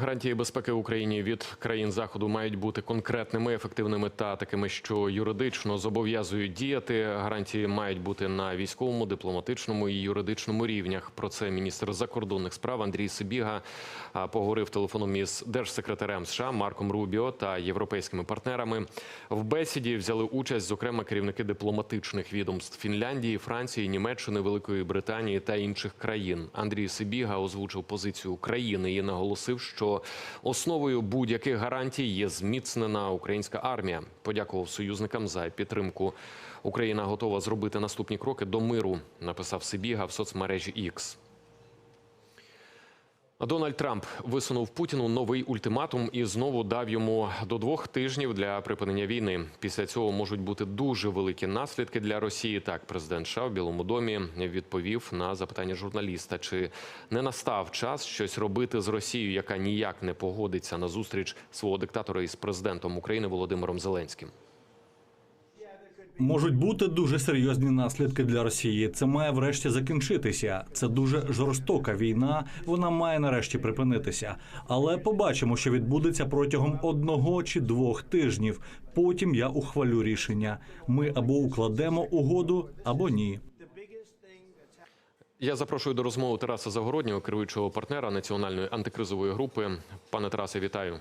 Гарантії безпеки Україні від країн заходу мають бути конкретними, ефективними та такими, що юридично зобов'язують діяти. Гарантії мають бути на військовому, дипломатичному і юридичному рівнях. Про це міністр закордонних справ Андрій Сибіга поговорив телефоном із держсекретарем США Марком Рубіо та європейськими партнерами. В бесіді взяли участь, зокрема, керівники дипломатичних відомств Фінляндії, Франції, Німеччини, Великої Британії та інших країн. Андрій Сибіга озвучив позицію України і наголосив, що основою будь-яких гарантій є зміцнена українська армія. Подякував союзникам за підтримку. Україна готова зробити наступні кроки до миру. Написав Сибіга в соцмережі X. Дональд Трамп висунув Путіну новий ультиматум і знову дав йому до двох тижнів для припинення війни. Після цього можуть бути дуже великі наслідки для Росії. Так, президент США в Білому домі відповів на запитання журналіста, чи не настав час щось робити з Росією, яка ніяк не погодиться на зустріч свого диктатора із президентом України Володимиром Зеленським. Можуть бути дуже серйозні наслідки для Росії. Це має врешті закінчитися. Це дуже жорстока війна. Вона має нарешті припинитися. Але побачимо, що відбудеться протягом одного чи двох тижнів. Потім я ухвалю рішення. Ми або укладемо угоду, або ні. Я запрошую до розмови Тараса Загороднього, керуючого партнера національної антикризової групи. Пане Тарасе, вітаю.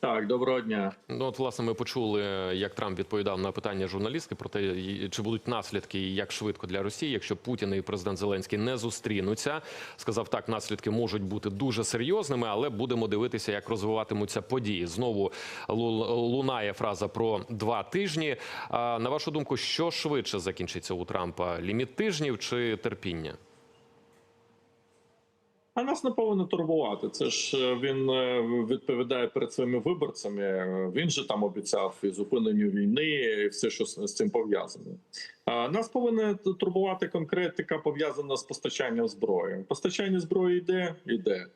Так, доброго дня. Ну, от, власне, ми почули, як Трамп відповідав на питання журналістки про те, чи будуть наслідки і як швидко для Росії, якщо Путін і президент Зеленський не зустрінуться. Сказав, так, наслідки можуть бути дуже серйозними, але будемо дивитися, як розвиватимуться події. Знову лу- лунає фраза про два тижні. На вашу думку, що швидше закінчиться у Трампа? Ліміт тижнів чи терпіння? А нас не повинно турбувати. Це ж е, він е, відповідає перед своїми виборцями. Він же там обіцяв і зупиненню війни, і все, що з цим пов'язане. Нас повинна турбувати конкретика пов'язана з постачанням зброї. Постачання зброї йде, йде.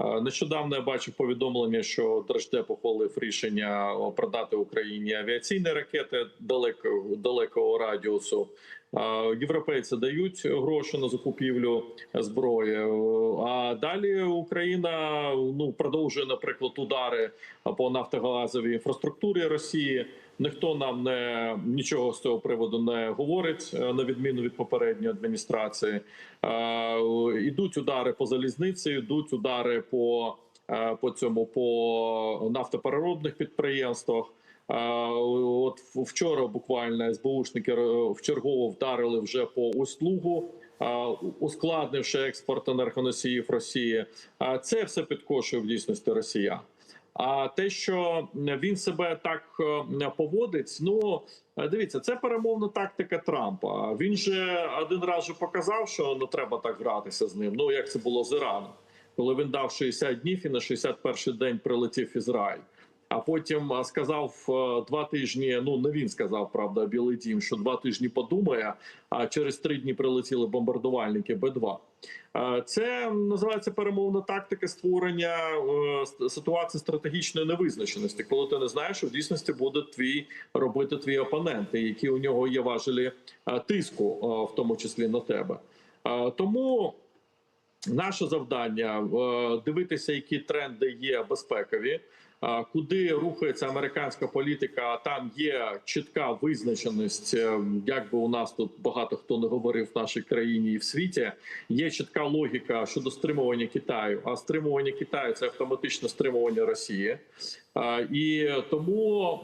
А, Нещодавно я бачив повідомлення, що Держдеп ухвалив рішення продати Україні авіаційні ракети далеко, далекого радіусу. Європейці дають гроші на закупівлю зброї. А далі Україна ну продовжує, наприклад, удари по нафтогазовій інфраструктурі Росії. Ніхто нам не нічого з цього приводу не говорить, е, на відміну від попередньої адміністрації. Е, Ідуть удари по залізниці, йдуть удари по, е, по цьому по нафтопереробних підприємствах. Е, От вчора буквально СБУшники е, вчергово вдарили вже по услугу, е, ускладнивши експорт енергоносіїв Росії. Це все підкошує в дійсності Росіян. А те, що він себе так е, поводить, ну е, дивіться, це перемовна тактика Трампа. Він же один раз же показав, що не треба так гратися з ним. Ну як це було з Іраном, коли він дав 60 днів і на 61-й день прилетів в Ізраїль. А потім сказав е, два тижні. Ну не він сказав, правда, Білий Дім, що два тижні подумає. А через три дні прилетіли бомбардувальники Б-2. Е, Це називається перемовна тактика створення е, ситуації стратегічної невизначеності, коли ти не знаєш, що в дійсності буде твій робити твій опонент, які у нього є важелі тиску, в тому числі на тебе. Тому наше завдання дивитися, які тренди є безпекові. Куди рухається американська політика? Там є чітка визначеність, е, як би у нас тут багато хто не говорив в нашій країні і в світі. Є чітка логіка щодо стримування Китаю. А стримування Китаю це автоматичне стримування Росії. І тому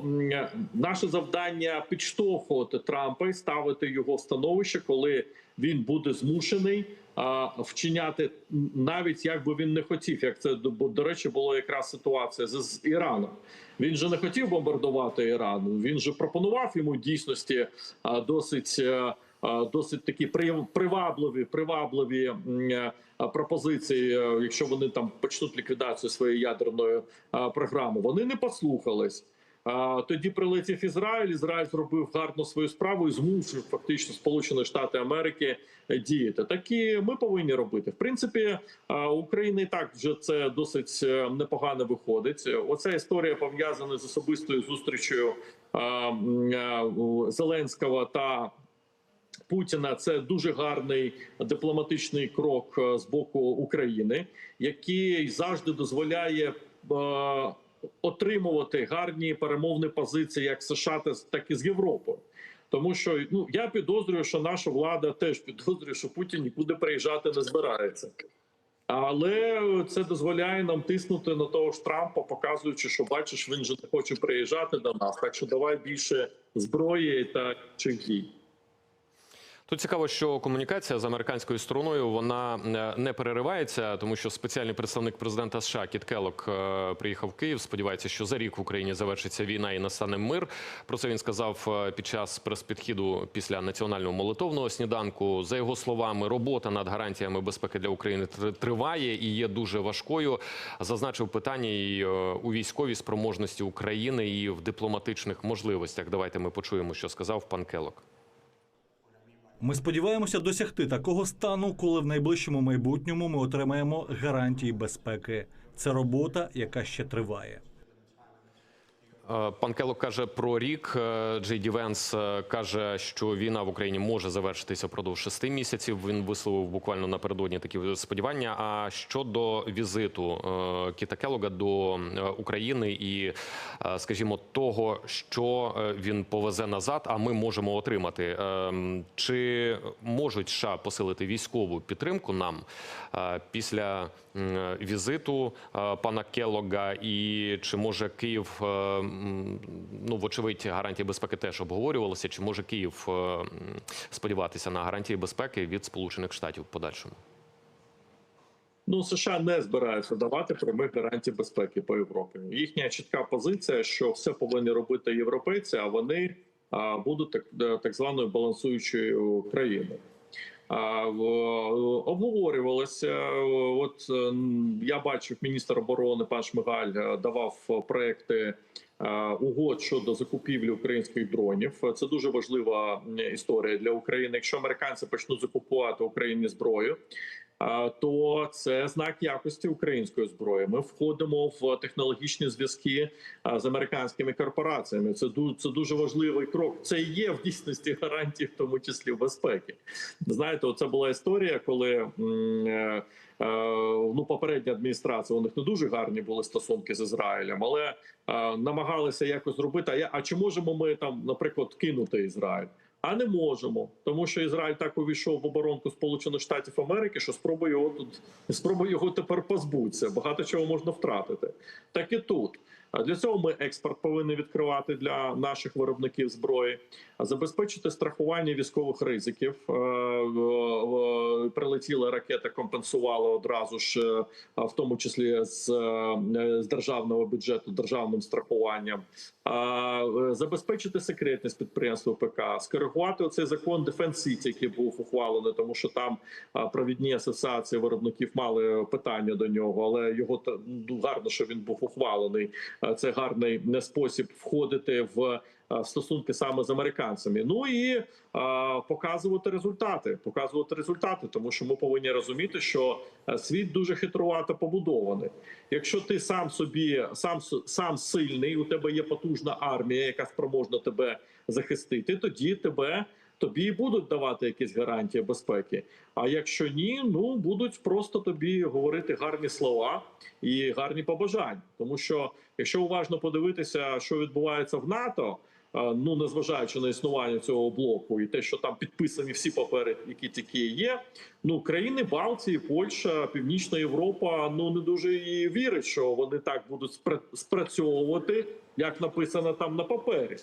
наше завдання підштовхувати Трампа і ставити його в становище, коли він буде змушений а, вчиняти навіть як би він не хотів, як це бо, до речі було якраз ситуація з, з Іраном. Він же не хотів бомбардувати Іран. Він же пропонував йому в дійсності а, досить. е, а, Досить такі при- привабливі, привабливі е, пропозиції, е, якщо вони там почнуть ліквідацію своєї ядерної програми. Вони не послухались. Тоді прилетів Ізраїль. Ізраїль зробив гарно свою справу і змусив фактично Сполучені Штати Америки е, діяти. Так і ми повинні робити. В принципі, а, у України і так вже це досить е, непогано виходить. Оця історія пов'язана з особистою зустрічю Зеленського та Путіна це дуже гарний дипломатичний крок е, з боку України, який завжди дозволяє е, отримувати гарні перемовні позиції як США, та- так і з Європою. Тому що ну я підозрюю, що наша влада теж підозрює, що Путін нікуди приїжджати не збирається. Але це дозволяє нам тиснути на того ж Трампа, показуючи, що бачиш, він же не хоче приїжджати до нас. Так що давай більше зброї та інших дій. Тут цікаво, що комунікація з американською стороною вона е, не переривається, тому що спеціальний представник президента США Кіт Келлок е, приїхав в Київ. Сподівається, що за рік в Україні завершиться війна і настане мир. Про це він сказав е, під час прес-підхіду після національного молитовного сніданку. За його словами, робота над гарантіями безпеки для України триває і є дуже важкою. Зазначив питання і у військовій спроможності України і в дипломатичних можливостях. Давайте ми почуємо, що сказав пан Келлок. Ми сподіваємося досягти такого стану, коли в найближчому майбутньому ми отримаємо гарантії безпеки. Це робота, яка ще триває. Е, Пан Келлок каже про рік. Е, Джей Ді е, каже, що війна в Україні може завершитися впродовж шести місяців. Він висловив буквально напередодні такі сподівання. А щодо візиту Кіта Келлога до України і, скажімо, того, що він повезе назад, а ми можемо отримати, чи можуть США посилити військову підтримку нам після візиту пана Келлога, і чи може Київ ну вочевидь гарантії безпеки теж обговорювалися? Чи може Київ е, сподіватися на гарантії безпеки від Сполучених Штатів в подальшому? Ну, США не збираються давати прямих гарантій безпеки по Європі. Їхня чітка позиція, що все повинні робити європейці, а вони будуть так, е, так званою балансуючою країною. В- обговорювалося. е, От е, я бачив, міністр оборони пан Шмигаль е, давав проекти е, угод щодо закупівлі українських дронів. Це дуже важлива історія для України. Якщо американці почнуть закупувати Україні зброю, то це знак якості української зброї. Ми входимо в технологічні зв'язки з американськими корпораціями. Це це дуже важливий крок. Це і є в дійсності гарантії, в тому числі безпеки. Знаєте, оце була історія, коли. е, е, Ну, попередня адміністрація у них не дуже гарні були стосунки з Ізраїлем, але е, намагалися якось зробити. А чи можемо ми там, наприклад, кинути Ізраїль? А не можемо, тому що Ізраїль так увійшов в оборонку Сполучених Штатів Америки, що спробує його тут спробує його тепер позбутися. Багато чого можна втратити. Так і тут. Для цього ми експорт повинні відкривати для наших виробників зброї, забезпечити страхування військових ризиків. Е, Прилетіла ракета, компенсувала одразу ж, е, в тому числі з, е, з державного бюджету, державним страхуванням. Забезпечити секретність підприємства ПК, скоригувати оцей закон City, який був ухвалений, тому що там провідні асоціації виробників мали питання до нього, але його ну, гарно, що він був ухвалений. А, Це гарний не спосіб входити в стосунки саме з американцями. Ну і показувати результати, показувати результати, тому що ми повинні розуміти, що світ дуже хитрувато побудований. Якщо ти сам собі сам сам сильний, у тебе є потужна армія, яка спроможна тебе захистити, тоді тебе. Тобі будуть давати якісь гарантії безпеки. А якщо ні, ну будуть просто тобі говорити гарні слова і гарні побажання. Тому що якщо уважно подивитися, що відбувається в НАТО, ну незважаючи на існування цього блоку і те, що там підписані всі папери, які тільки є. Ну країни Балтії, Польща, Північна Європа ну не дуже і вірять, що вони так будуть спра- спрацьовувати, як написано там на папері.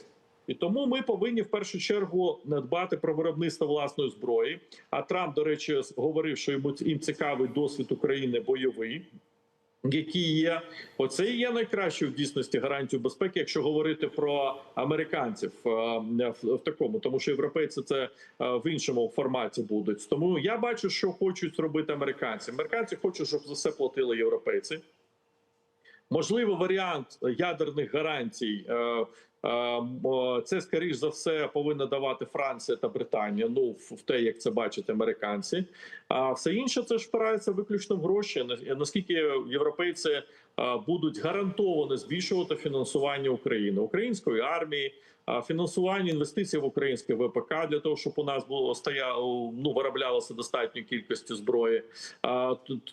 І тому ми повинні в першу чергу дбати про виробництво власної зброї. А Трамп, до речі, говорив, що їм цікавий досвід України бойовий. Які є оце і є найкращою в дійсності гарантію безпеки, якщо говорити про американців е, в, такому, тому що європейці це е, в іншому форматі будуть. Тому я бачу, що хочуть робити американці. Американці хочуть, щоб за все платили європейці. Можливо, варіант ядерних гарантій. Е, Це скоріш за все повинна давати Франція та Британія. Ну в те, як це бачать американці. А все інше це ж впирається виключно в гроші. Наскільки європейці е, будуть гарантовано збільшувати фінансування України, української армії, фінансування інвестицій в українське ВПК для того, щоб у нас було стояло, ну вироблялося достатньою кількістю зброї.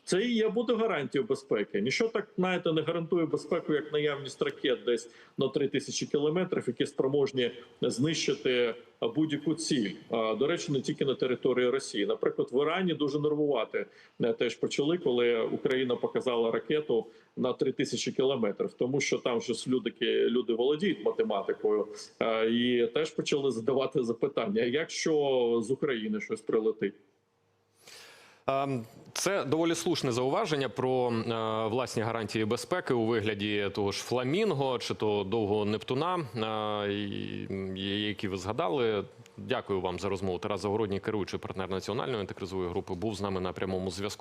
Це і є буде гарантією безпеки. Ніщо так знаєте, не гарантує безпеку, як наявність ракет десь на 3 тисячі кілометрів, які спроможні знищити будь-яку ціль. До речі, не тільки на території Росії. Наприклад, в Ірані дуже нервувати е, теж почали, коли Україна показала ракету на 3 тисячі кілометрів, тому що там ж люди, люди володіють математикою, е, і теж почали задавати запитання: якщо з України щось прилетить. Ем, Це доволі слушне зауваження про е, власні гарантії безпеки у вигляді того ж фламінго чи то довгого Нептуна, е, які ви згадали. Дякую вам за розмову. Тарас Загородній, керуючий партнер національної антикризової групи, був з нами на прямому зв'язку.